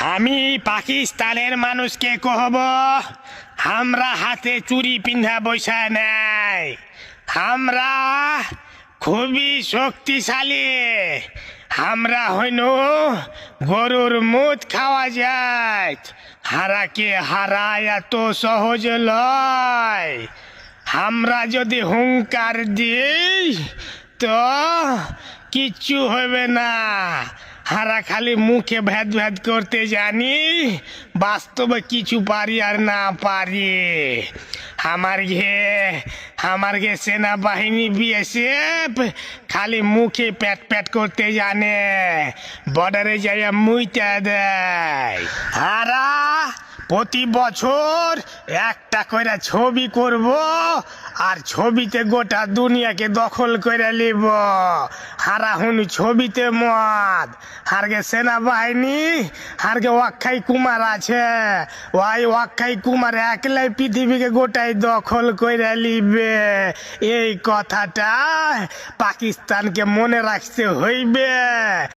আমি পাকিস্তানের মানুষকে কহব, আমরা হাতে চুরি পিন্ধা বৈশা নাই। আমরা খুবই শক্তিশালী। আমরা হইন গরুর মুদ খাওয়া যায় হারাকে হারা এত সহজ লয়। আমরা যদি হুঙ্কার দিই, তো কিচ্ছু হবে না। হারা খালি মুখে ভেদ ভেদ করতে জানি। বাস্তবে কিছু পারি আর না পারি। আমার ঘে আমার ঘে সেনাবাহিনী বিএসএফ খালি মুখে প্যাট প্যাট করতে জানে। বর্ডারে যাইয়া মুইটা দেয়। হারা প্রতি বছর একটা করে ছবি করব আর ছবিতে গোটা দুনিয়াকে দখল করে নিব। হারা হুনি ছবিতে মদ। হারগে সেনাবাহিনী, হারগে ওয়াক্ষাই কুমার আছে। ওই ওয়াক্ষাই কুমার একলাই পৃথিবীকে গোটাই দখল করে নিবে। এই কথাটা পাকিস্তানকে মনে রাখতে হইবে।